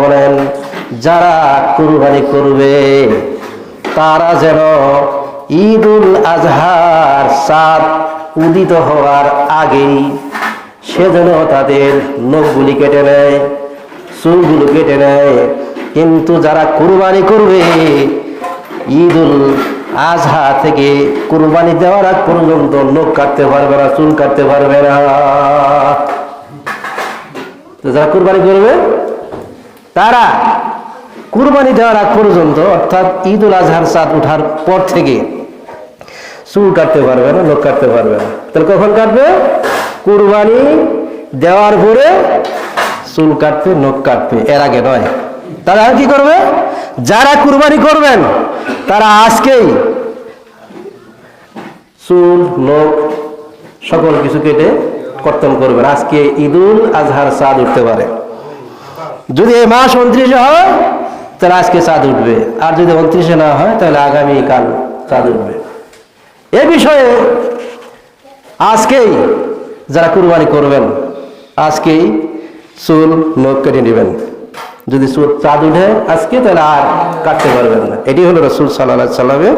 বলেন যারা কুরবানি করবে, তারা যেন ঈদুল আজহার চাঁদ উদিত হওয়ার আগেই সেজন্য তাদের নখগুলি কেটে নেয়, চুলগুলো কেটে নেয়। কিন্তু যারা কুরবানি করবে, ঈদুল আজহা থেকে কুরবানি দেওয়ার আগ পর্যন্ত নখ কাটতে পারবে না, চুল কাটতে পারবে না। যারা কুরবানি করবে, তারা কুরবানি দেওয়ার আগ পর্যন্ত, অর্থাৎ ঈদুল আজহার চাঁদ উঠার পর থেকে চুল কাটতে পারবে না নখ কাটতে পারবে না। তাহলে কখন কাটবে? কুরবানি দেওয়ার পরে চুল কাটবে, নখ কাটবে, এর আগে নয়। তারা কি করবে? যারা কুরবানি করবেন, তারা আজকেই চুল, নখ, সকল কিছু কেটে কর্তন করবেন। আজকে ঈদুল আজহার চাঁদ উঠতে পারে। যদি এই মাস উনত্রিশে হয়, তাহলে আজকে চাঁদ উঠবে। আর যদি উনত্রিশে না হয়, তাহলে আগামী কাল চাঁদ উঠবে। এ বিষয়ে আজকেই যারা কুরবানি করবেন, আজকেই চুল, নখ কেটে নেবেন। যদি চাঁদ উঠে, আজকে তাহলে আর কাটতে পারবেন না। এটি হলো রসুল সাল্লাহ সাল্লামের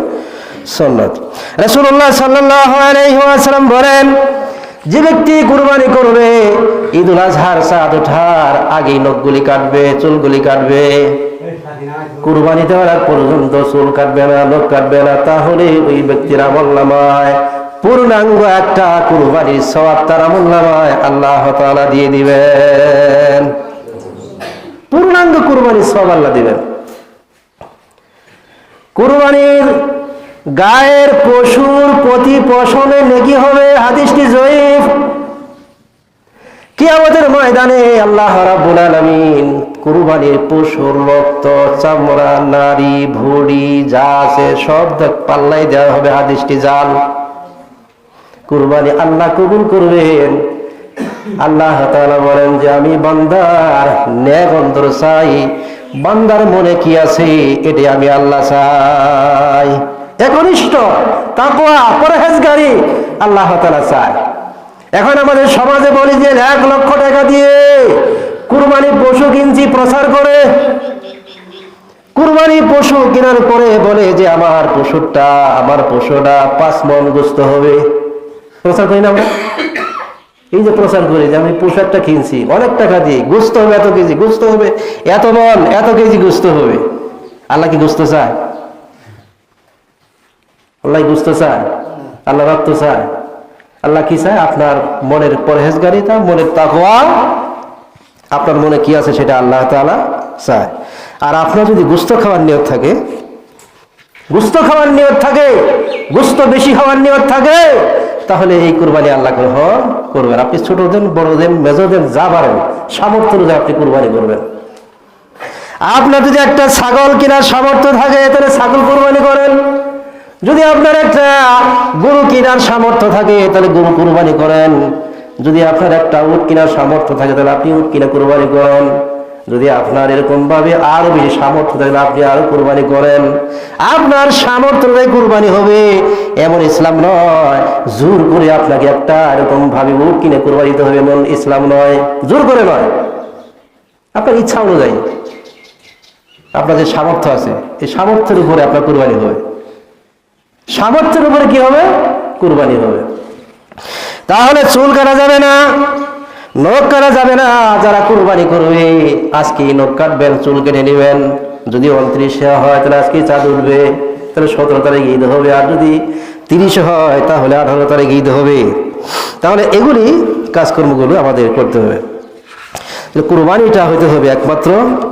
সন্ন্যত রসুল্লাহ সাল্লাম বলেন, যে ব্যক্তি কুরবানি করবে, ঈদুল আজহার চাঁদ ওঠার আগেই নখগুলি কাটবে, চুলগুলি কাটবে। কুরবানি দেওয়ার আগ পর্যন্ত চুল কাটবে না, নখ কাটবে না, তাহলে ওই ব্যক্তির আমল নামায় পূর্ণাঙ্গ একটা কুরবানির সবাব তার আমল নামায় আল্লাহ তাআলা দিয়ে কুরবানির সব আল্লাহ দিবেন। কুরবানির গায়ের পশুর প্রতি পশনে নেকি হবে হাদিসটি জয়ীফ। ময়দানে আল্লাহ কুরবানির পশুর রক্ত, চামড়া নারী ভুড়ি, যা আছে সব পাল্লাই দেওয়া হবে হাদিসটি জাল। কুরবানি আল্লাহ কবুল করবেন। আল্লাহ বলেন যে, আমি বান্দার ন্যাক অন্তর চাই বান্দার মনে কি আছে? এটি আমি আল্লাহ চাই। একনিষ্ঠ, তাকওয়া, পরহেজগারি আল্লাহ তাআলা চায়। এখন আমাদের সমাজে বলি যে এক লক্ষ টাকা দিয়ে কুরবানি পশু কিনছি, প্রচার করে। কুরবানি পশু কেনার পরে বলে যে আমার পশুটা আমার পশুটা পাঁচ মন গুস্ত হবে। প্রচার করি না আমরা? এই যে প্রচার করি যে আমি পোশাকটা কিনছি, অনেক টাকা দিয়ে, গুস্ত হবে এত কেজি, গুস্ত হবে, এত মন, এত কেজি গুস্ত হবে। আল্লাহ কি গুস্ত চায়? আল্লাহ গুস্ত চায়? আল্লাহ রক্ত চায়? আল্লাহ কি চায়? আপনার মনের পরহেজগারিতা, মনের তাকওয়া, আপনার মনে কি আছে সেটা আল্লাহ তাআলা চায়। আর আপনার যদি গুস্ত খাওয়ার নিয়ত থাকে, গুস্ত খাওয়ার নিয়ত থাকে, গুস্ত বেশি খাওয়ার নিয়ত থাকে, তাহলে এই কুরবানি আল্লাহ গ্রহণ করবেন। আপনি ছোট দেন, বড় দেন মেজো দেন, যা পারেন, সামর্থ্য অনুযায়ী আপনি কোরবানি করবেন। আপনার যদি একটা ছাগল কেনার সামর্থ্য থাকে, তাহলে ছাগল কোরবানি করেন। যদি আপনার একটা গরু কেনার সামর্থ্য থাকে, তাহলে গরু কোরবানি করেন। যদি আপনার একটা উট কেনার সামর্থ্য থাকে, তাহলে আপনি উট কিনা কোরবানি করেন। যদি আপনার এরকম ভাবে আরও বেশি সামর্থ্য থাকলে আপনি আরও কুরবানি করেন। আপনার সামর্থ্য অনুযায়ী কুরবানি হবে। এমন ইসলাম নয়, জোর করে আপনাকে একটা এরকম ভাবে উট কিনে কুরবানি দিতে হবে, এমন ইসলাম নয়, জোর করে নয়। আপনার ইচ্ছা অনুযায়ী। আপনার যে সামর্থ্য আছে, এই সামর্থ্যের উপরে আপনার কুরবানি হবে। সামর্থ্যের উপরে কি হবে? কুরবানি হবে। তাহলে চুল কাটা যাবে না। নখ কাটা যাবে না, যারা কুরবানি করবে। আজকে নখ কাটবেন, চুল কেটে নেবেন। যদি উনত্রিশে হয়, তাহলে আজকে চাঁদ উঠবে। তাহলে সতেরো তারিখ ঈদ হবে। আর যদি তিরিশে হয়, তাহলে আঠারো তারিখ ঈদ হবে। তাহলে এগুলি কাজকর্মগুলো আমাদের করতে হবে। কুরবানিটা হইতে হবে একমাত্র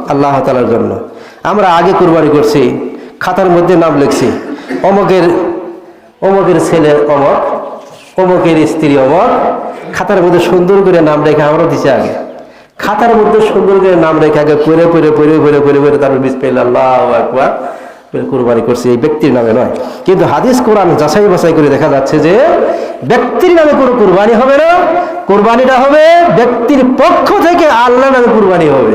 আল্লাহ তালার জন্য। আমরা আগে কুরবানি করছি, খাতার মধ্যে নাম লিখছি, অমকের অমকের ছেলে অমক। অমকের স্ত্রী অমক খাতার মধ্যে সুন্দর করে নাম রেখে আমরা দিছি আগে। খাতার মধ্যে সুন্দর করে নাম রেখে আগে পরে পরে পরে পরে পরে পরে তারপর বিসমিল্লাহ আকবার কুরবানি করছে। এই ব্যক্তির নামে নয়। কিন্তু হাদিস কোরআন যাচাই বাছাই করে দেখা যাচ্ছে যে ব্যক্তির নামে কোনো কুরবানি হবে না, কোরবানিটা হবে ব্যক্তির পক্ষ থেকে আল্লাহ নামে কুরবানি হবে।